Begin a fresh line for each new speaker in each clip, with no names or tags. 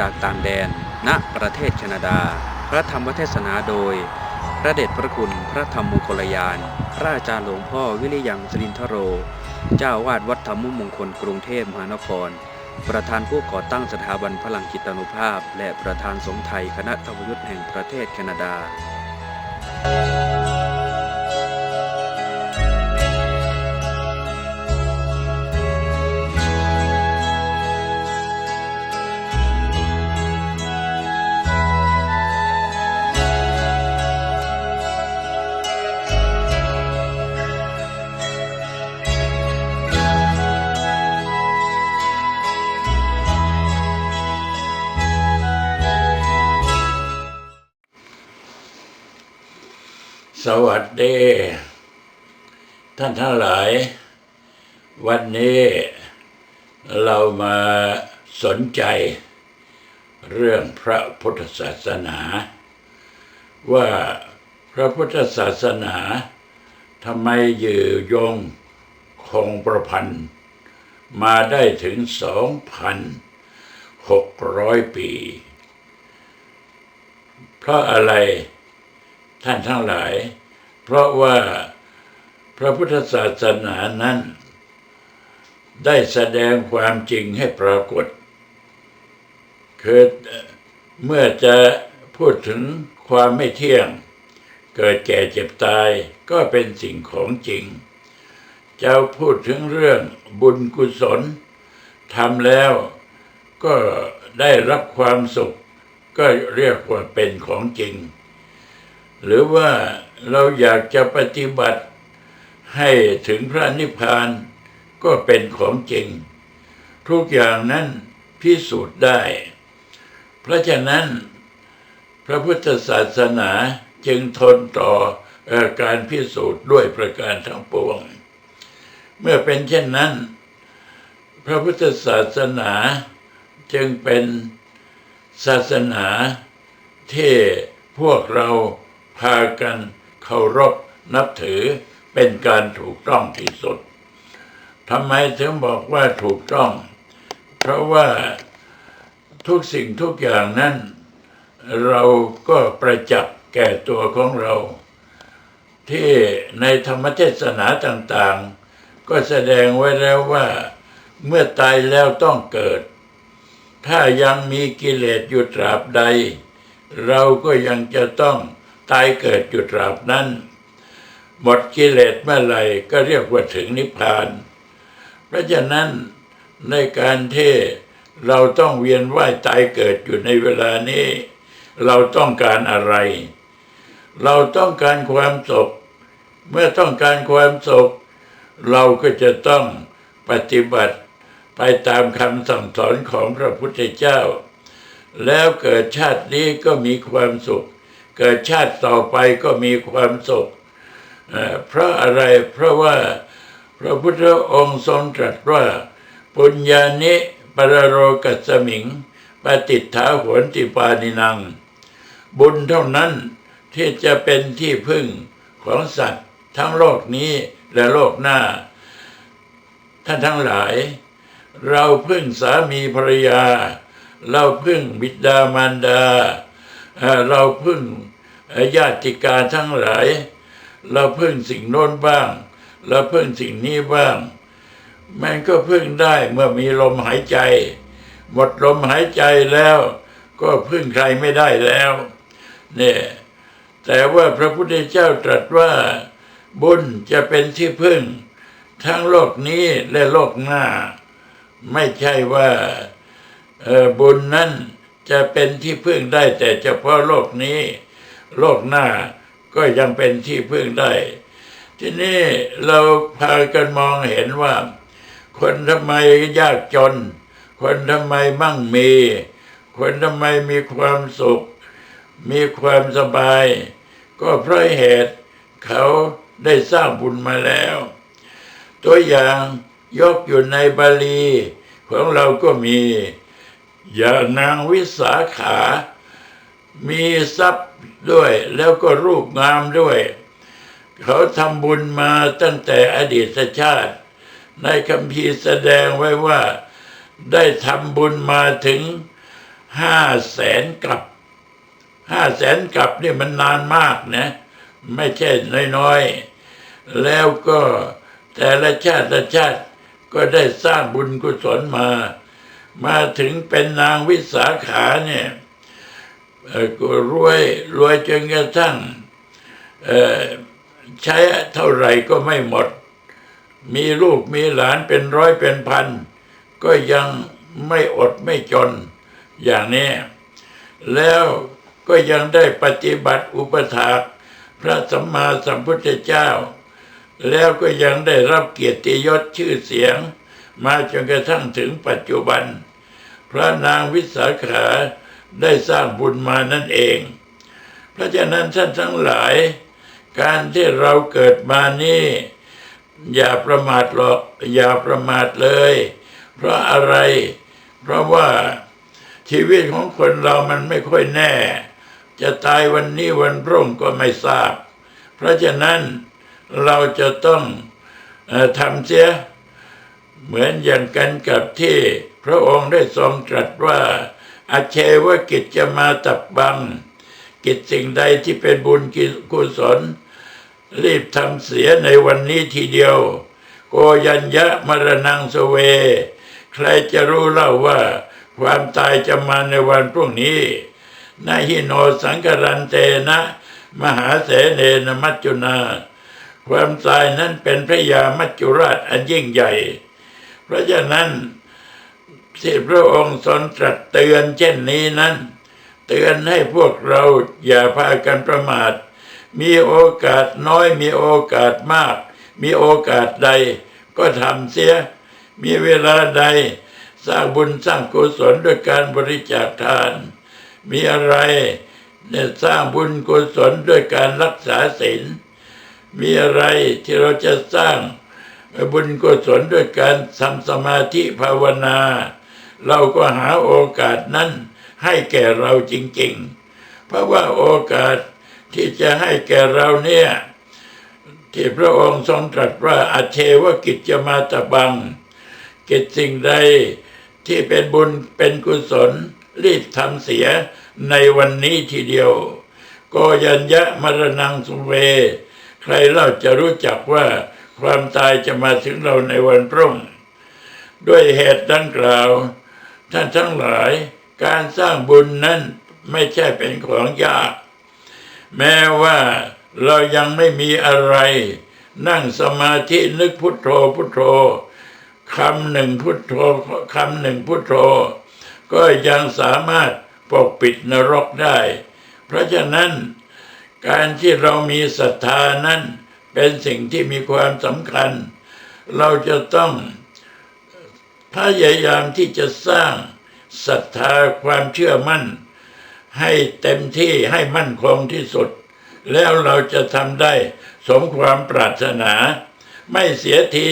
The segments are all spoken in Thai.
จากต่างแดน ณ ประเทศแคนาดา พระธรรมเทศนาโดย พระเดชพระคุณ พระธรรมมงคลยาน พระอาจารย์หลวงพ่อวิริยังสรินทโร เจ้าวาดวัดธรรมมงคลกรุงเทพมหานคร ประธานผู้ก่อตั้งสถาบันพลังจิตานุภาพ และประธานสงฆ์ไทยคณะธรรมยุทธ์แห่งประเทศแคนาดา
สวัสดี ท่านทั้งหลาย วันนี้เรามาสนใจ เรื่องพระพุทธศาสนา ว่าพระพุทธศาสนาทำไมยือยงคงประพันธ์ มาได้ถึง2,600ปี เพราะอะไร ท่านทั้งหลาย เพราะว่าพระพุทธศาสนานั้น ได้แสดงความจริงให้ปรากฏคือเมื่อจะพูดถึงความไม่เที่ยง เกิดแก่เจ็บตายก็เป็นสิ่งของจริง จะพูดถึงเรื่องบุญกุศลทำแล้วก็ได้รับความสุข ก็เรียกว่าเป็นของจริง หรือว่าเราอยากจะปฏิบัติให้ถึงพระนิพพานก็เป็นของจริง ทุกอย่างนั้นพิสูจน์ได้ เพราะฉะนั้น พระพุทธศาสนาจึงทนต่ออการพิสูจน์ด้วยประการทั้งปวง เมื่อเป็นเช่นนั้น พระพุทธศาสนาจึงเป็นศาสนาที่พวกเรา พากันเคารพนับถือเป็นการถูกต้องที่สุดทำไมถึงบอกว่าถูกต้อง เพราะว่าทุกสิ่งทุกอย่างนั้น เราก็ประจักษ์แก่ตัวของเรา ที่ในธรรมเทศนาต่างๆ ก็แสดงไว้แล้วว่า เมื่อตายแล้วต้องเกิด ถ้ายังมีกิเลสอยู่ตราบใด เราก็ยังจะต้อง ตายเกิดอยู่ตราบนั้น หมดกิเลสเมื่อไหร่ก็เรียกว่าถึงนิพพาน เพราะฉะนั้นในการที่เราต้องเวียนว่ายตายเกิดอยู่ในเวลานี้ เราต้องการอะไร เราต้องการความสุขเมื่อต้องการความสุขเราก็จะต้องปฏิบัติไปตามคำสั่งสอนของพระพุทธเจ้า แล้วเกิดชาตินี้ก็มีความสุข เกิดชาติต่อไปก็มีความสุขเพราะอะไรเพราะว่าพระพุทธองค์ทรงตรัสว่า ปุญญานิปรโรกัสมิงปฏิทถาโหนติปานินัง บุญเท่านั้นที่จะเป็นที่พึ่งของสัตว์ทั้งโลกนี้และโลกหน้า ท่านทั้งหลาย เราพึ่งสามีภรรยา เราพึ่งบิดามารดา เราพึ่งญาติกาทั้งหลาย เราพึ่งสิ่งโน้นบ้าง เราพึ่งสิ่งนี้บ้าง มันก็พึ่งได้เมื่อมีลมหายใจ หมดลมหายใจแล้ว ก็พึ่งใครไม่ได้แล้วเนี่ยแต่ว่าพระพุทธเจ้าตรัสว่า บุญจะเป็นที่พึ่ง ทั้งโลกนี้และโลกหน้า ไม่ใช่ว่าบุญนั้น จะเป็นที่พึ่งได้แต่เฉพาะโลกนี้ โลกหน้าก็ยังเป็นที่พึ่งได้ ทีนี้เราพากันมองเห็นว่า คนทำไมยากจน คนทำไมมั่งมี คนทำไมมีความสุข มีความสบาย ก็เพราะเหตุเขาได้สร้างบุญมาแล้ว ตัวอย่างยกอยู่ในบาลีของเราก็มี อย่างนางวิสาขา มีทรัพย์ด้วยแล้วก็รูปงามด้วย เขาทำบุญมาตั้งแต่อดีตชาติ ในคำพีแสดงไว้ว่า ได้ทำบุญมาถึงห้าแสนกับห้าแสนกับนี่มันนานมากนะ ไม่ใช่น้อยๆ แล้วก็แต่ละชาติละชาติก็ได้สร้างบุญกุศลมา มาถึงเป็นนางวิสาขาเนี่ยก็รวยรวยจนกระทั่งใช้เท่าไหร่ก็ไม่หมด มีลูกมีหลานเป็นร้อยเป็นพัน ก็ยังไม่อดไม่จนอย่างนี้ แล้วก็ยังได้ปฏิบัติอุปถากพระสัมมาสัมพุทธเจ้า แล้วก็ยังได้รับเกียรติยศชื่อเสียง มาจนกระทั่งถึงปัจจุบัน พระนางวิสาขาได้สร้างบุญมานั่นเอง เพราะฉะนั้นท่านทั้งหลาย การที่เราเกิดมานี่ อย่าประมาทหรอกอย่าประมาทเลย เพราะอะไร เพราะว่าชีวิตของคนเรามันไม่ค่อยแน่ จะตายวันนี้วันพรุ่งก็ไม่ทราบ เพราะฉะนั้นเราจะต้องอทำเสีย เหมือนอย่างกันกับที่พระองค์ได้ทรงตรัสว่าอาเชวกิจจะมาตับบัง กิจสิ่งใดที่เป็นบุญกุศล รีบทำเสียในวันนี้ทีเดียว โกยัญญะมรณังสเว ใครจะรู้เล่าว่า ความตายจะมาในวันพรุ่งนี้นาหิโนสังกรันเตนะ มหาเสเนนมัจจุนา ความตายนั้นเป็นพระยามัจจุราชอันยิ่งใหญ่ ราะฉะนั้นที่พระองค์ทรงตรัสเตือนเช่นนี้นั้น เตือนให้พวกเราอย่าพากันประมาท มีโอกาสน้อยมีโอกาสมาก มีโอกาสใดก็ทำเสีย มีเวลาใด สร้างบุญสร้างกุศลด้วยการบริจาคทาน มีอะไรเนี่ยสร้างบุญกุศลด้วยการรักษาศีลมีอะไรที่เราจะสร้าง บุญกุศลด้วยการทำสมาธิภาวนา เราก็หาโอกาสนั้นให้แก่เราจริงๆ เพราะว่าโอกาสที่จะให้แก่เราเนี่ย ที่พระองค์ทรงตรัสว่าอาเชวกิจจะมาตะบัง กิจสิ่งใดที่เป็นบุญเป็นกุศล รีบทำเสียในวันนี้ทีเดียวก็ยัญญะมรณังสุเว ใครเล่าจะรู้จักว่า ความตายจะมาถึงเราในวันพรุ่ง ด้วยเหตุดังกล่าว ท่านทั้งหลายการสร้างบุญนั้นไม่ใช่เป็นของยาก แม้ว่าเรายังไม่มีอะไร นั่งสมาธินึกพุทโธพุทโธคำหนึ่งพุทโธคำหนึ่งพุทโธ ก็ยังสามารถปกปิดนรกได้ เพราะฉะนั้นการที่เรามีศรัทธานั้น เป็นสิ่งที่มีความสำคัญ เราจะต้องพยายามที่จะสร้างศรัทธาความเชื่อมั่น ให้เต็มที่ให้มั่นคงที่สุด แล้วเราจะทำได้สมความปรารถนา ไม่เสียที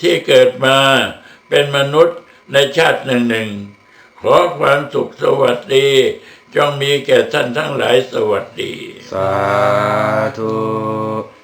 ที่เกิดมาเป็นมนุษย์ในชาติหนึ่งหนึ่งขอความสุขสวัสดี จงมีแก่ท่านทั้งหลายสวัสดี
สาธุ